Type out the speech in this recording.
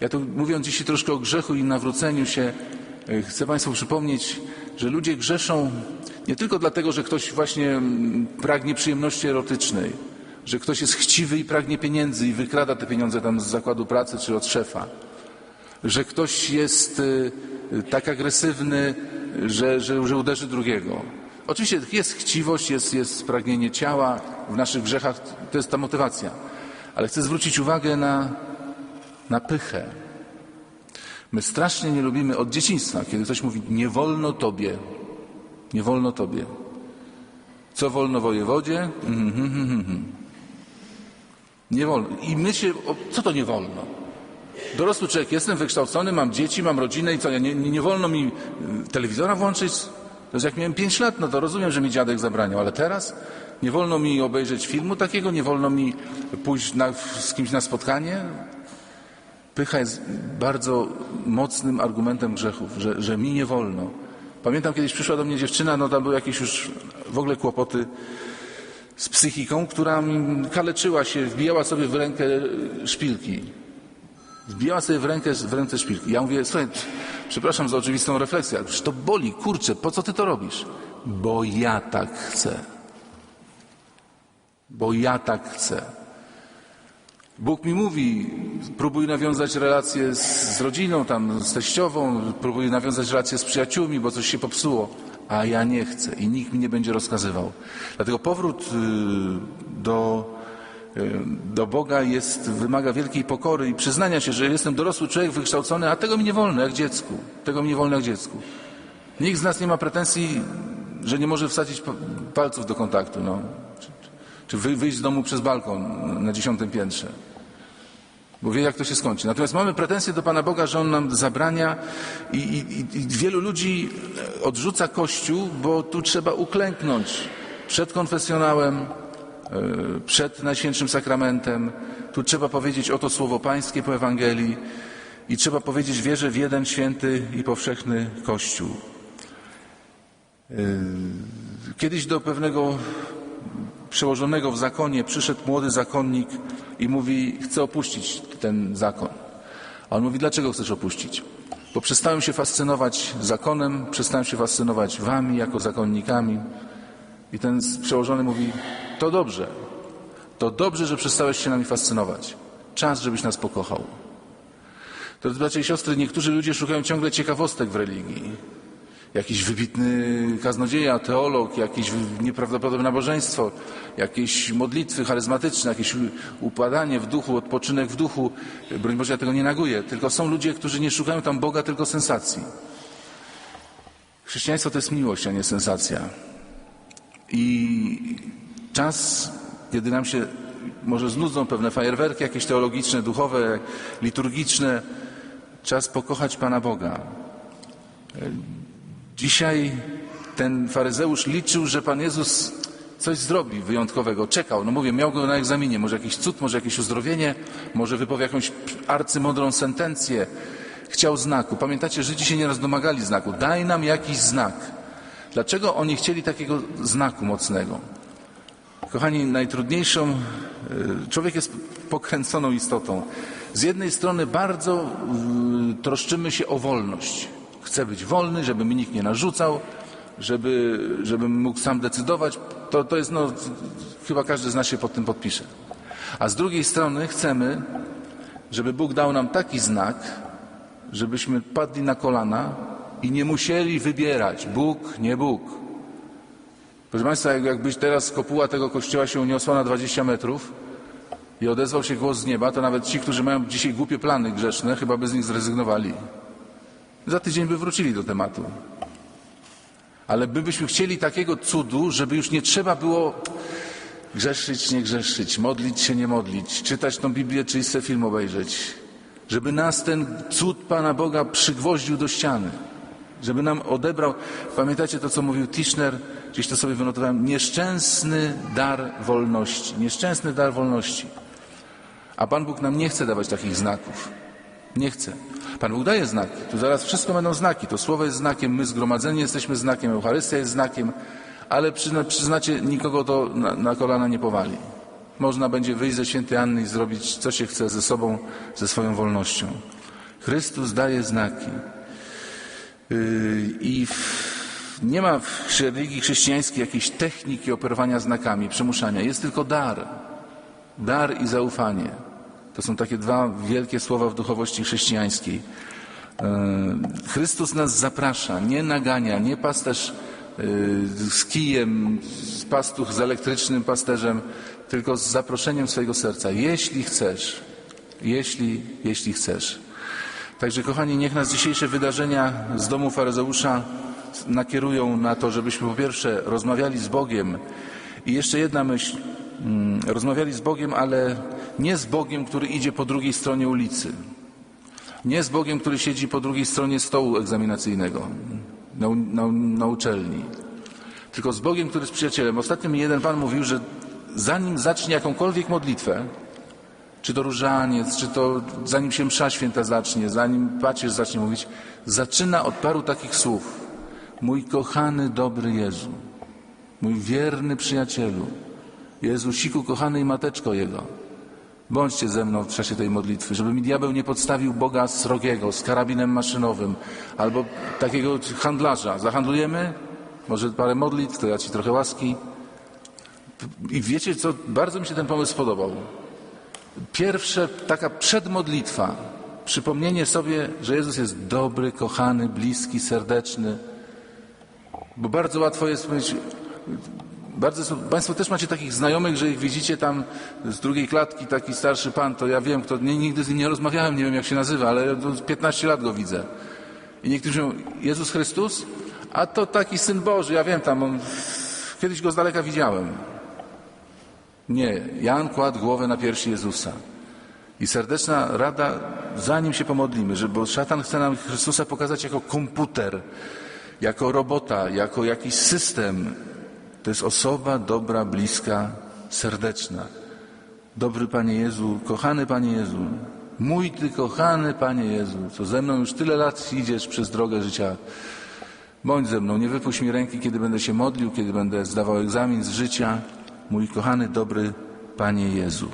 Ja tu mówiąc dzisiaj troszkę o grzechu i nawróceniu się, e, chcę Państwu przypomnieć, że ludzie grzeszą nie tylko dlatego, że ktoś właśnie mm, pragnie przyjemności erotycznej, że ktoś jest chciwy i pragnie pieniędzy i wykrada te pieniądze tam z zakładu pracy czy od szefa, że ktoś jest e, tak agresywny, że, że, że uderzy drugiego. Oczywiście jest chciwość, jest, jest pragnienie ciała w naszych grzechach, to jest ta motywacja. Ale chcę zwrócić uwagę na, na pychę. My strasznie nie lubimy od dzieciństwa, kiedy ktoś mówi nie wolno tobie, nie wolno tobie. Co wolno wojewodzie? Mhm, mhm, mhm. Nie wolno. I my się, co to nie wolno? Dorosły człowiek, jestem wykształcony, mam dzieci, mam rodzinę i co, nie, nie, wolno mi y, telewizora włączyć? To jak miałem 5 lat, no to rozumiem, że mi dziadek zabraniał, ale teraz nie wolno mi obejrzeć filmu takiego, nie wolno mi pójść na, z kimś na spotkanie. Pycha jest bardzo mocnym argumentem grzechów, że, że mi nie wolno. Pamiętam kiedyś przyszła do mnie dziewczyna, no tam były jakieś już w ogóle kłopoty z psychiką, która kaleczyła się, wbijała sobie w rękę szpilki. Wbijała sobie w, rękę, w ręce szpilki. Ja mówię, słuchaj, przepraszam za oczywistą refleksję, ale to boli, kurczę, po co ty to robisz? Bo ja tak chcę. Bo ja tak chcę. Bóg mi mówi, próbuj nawiązać relacje z, z rodziną, tam z teściową, próbuj nawiązać relacje z przyjaciółmi, bo coś się popsuło, a ja nie chcę i nikt mi nie będzie rozkazywał. Dlatego powrót y, do, y, do Boga jest, wymaga wielkiej pokory i przyznania się, że jestem dorosły człowiek wykształcony, a tego mi nie wolno jak dziecku. Tego mi nie wolno jak dziecku. Nikt z nas nie ma pretensji, że nie może wsadzić pa- palców do kontaktu, no. Czy, czy wy, wyjść z domu przez balkon na dziesiątym piętrze. Bo wie, jak to się skończy. Natomiast mamy pretensje do Pana Boga, że On nam zabrania i, i, i- i wielu ludzi odrzuca Kościół, bo tu trzeba uklęknąć przed konfesjonałem, e, przed Najświętszym Sakramentem. Tu trzeba powiedzieć oto słowo Pańskie po Ewangelii i trzeba powiedzieć wierzę w jeden święty i powszechny Kościół. E, Kiedyś do pewnego przełożonego w zakonie przyszedł młody zakonnik i mówi, chcę opuścić ten zakon. A on mówi, dlaczego chcesz opuścić? Bo przestałem się fascynować zakonem, przestałem się fascynować wami jako zakonnikami. I ten przełożony mówi, to dobrze, to dobrze, że przestałeś się nami fascynować. Czas, żebyś nas pokochał. Drodzy bracia i siostry, niektórzy ludzie szukają ciągle ciekawostek w religii jakiś wybitny kaznodzieja, teolog, jakieś nieprawdopodobne nabożeństwo, jakieś modlitwy charyzmatyczne, jakieś upadanie w duchu, odpoczynek w duchu. Broń Boże, ja tego nie naguję. Tylko są ludzie, którzy nie szukają tam Boga, tylko sensacji. Chrześcijaństwo to jest miłość, a nie sensacja. I czas, kiedy nam się może znudzą pewne fajerwerki jakieś teologiczne, duchowe, liturgiczne, czas pokochać Pana Boga. Dzisiaj ten faryzeusz liczył, że Pan Jezus coś zrobi wyjątkowego. Czekał, no mówię, miał go na egzaminie. Może jakiś cud, może jakieś uzdrowienie, może wypowie jakąś arcymądrą sentencję. Chciał znaku. Pamiętacie, Żydzi się nieraz domagali znaku. Daj nam jakiś znak. Dlaczego oni chcieli takiego znaku mocnego? Kochani, najtrudniejszą, y, człowiek jest pokręconą istotą. Z jednej strony bardzo y, troszczymy się o wolność. Chcę być wolny, żeby mi nikt nie narzucał, żeby, żebym mógł sam decydować. To, to jest, no, chyba każdy z nas się pod tym podpisze. A z drugiej strony chcemy, żeby Bóg dał nam taki znak, żebyśmy padli na kolana i nie musieli wybierać Bóg, nie Bóg. Proszę Państwa, jak- jakbyś teraz kopuła tego kościoła się uniosła na 20 metrów i odezwał się głos z nieba, to nawet ci, którzy mają dzisiaj głupie plany grzeszne, chyba by z nich zrezygnowali. Za tydzień by wrócili do tematu. Ale my byśmy chcieli takiego cudu, żeby już nie trzeba było grzeszyć, nie grzeszyć, modlić się, nie modlić, czytać tą Biblię, czy sobie film obejrzeć. Żeby nas ten cud Pana Boga przygwoździł do ściany. Żeby nam odebrał, pamiętacie to, co mówił Tischner, gdzieś to sobie wynotowałem, nieszczęsny dar wolności. Nieszczęsny dar wolności. A Pan Bóg nam nie chce dawać takich znaków. Nie chce. Pan Bóg daje znaki. Tu zaraz wszystko będą znaki. To słowo jest znakiem, my zgromadzeni jesteśmy znakiem, Eucharystia jest znakiem, ale przyzna, przyznacie, nikogo to na, na kolana nie powali. Można będzie wyjść ze świętej Anny i zrobić, co się chce ze sobą, ze swoją wolnością. Chrystus daje znaki. Yy, I w, nie ma w religii chrześcijańskiej jakiejś techniki operowania znakami, przymuszania. Jest tylko dar. Dar i zaufanie. To są takie dwa wielkie słowa w duchowości chrześcijańskiej. Yy, Chrystus nas zaprasza, nie nagania, nie pasterz yy, z kijem, z pastuch z elektrycznym pasterzem, tylko z zaproszeniem swojego serca. Jeśli chcesz, jeśli, jeśli chcesz. Także kochani, niech nas dzisiejsze wydarzenia z domu faryzeusza nakierują na to, żebyśmy po pierwsze rozmawiali z Bogiem i jeszcze jedna myśl, rozmawiali z Bogiem, ale nie z Bogiem, który idzie po drugiej stronie ulicy. Nie z Bogiem, który siedzi po drugiej stronie stołu egzaminacyjnego na, na, na uczelni. Tylko z Bogiem, który jest przyjacielem. Ostatnio mi jeden pan mówił, że zanim zacznie jakąkolwiek modlitwę, czy to różaniec, czy to zanim się msza święta zacznie, zanim pacierz zacznie mówić, zaczyna od paru takich słów. Mój kochany, dobry Jezu, mój wierny przyjacielu, Jezusiku, kochany i mateczko Jego, bądźcie ze mną w czasie tej modlitwy, żeby mi diabeł nie podstawił Boga srogiego, z karabinem maszynowym, albo takiego handlarza. Zahandlujemy? Może parę modlitw, to ja Ci trochę łaski. I wiecie co, bardzo mi się ten pomysł podobał. Pierwsze, taka przedmodlitwa, przypomnienie sobie, że Jezus jest dobry, kochany, bliski, serdeczny. Bo bardzo łatwo jest powiedzieć, bardzo, Państwo też macie takich znajomych, że ich widzicie tam z drugiej klatki, taki starszy pan, to ja wiem, kto, nie, nigdy z nim nie rozmawiałem, nie wiem jak się nazywa, ale ja tu z 15 lat go widzę. I niektórzy mówią, Jezus Chrystus? A to taki Syn Boży, ja wiem, tam on, kiedyś go z daleka widziałem. Nie, Jan kładł głowę na piersi Jezusa. I serdeczna rada, zanim się pomodlimy, że, bo szatan chce nam Chrystusa pokazać jako komputer, jako robota, jako jakiś system. To jest osoba dobra, bliska, serdeczna. Dobry Panie Jezu, kochany Panie Jezu, mój Ty kochany Panie Jezu, co ze mną już tyle lat idziesz przez drogę życia. Bądź ze mną, nie wypuść mi ręki, kiedy będę się modlił, kiedy będę zdawał egzamin z życia. Mój kochany, dobry Panie Jezu.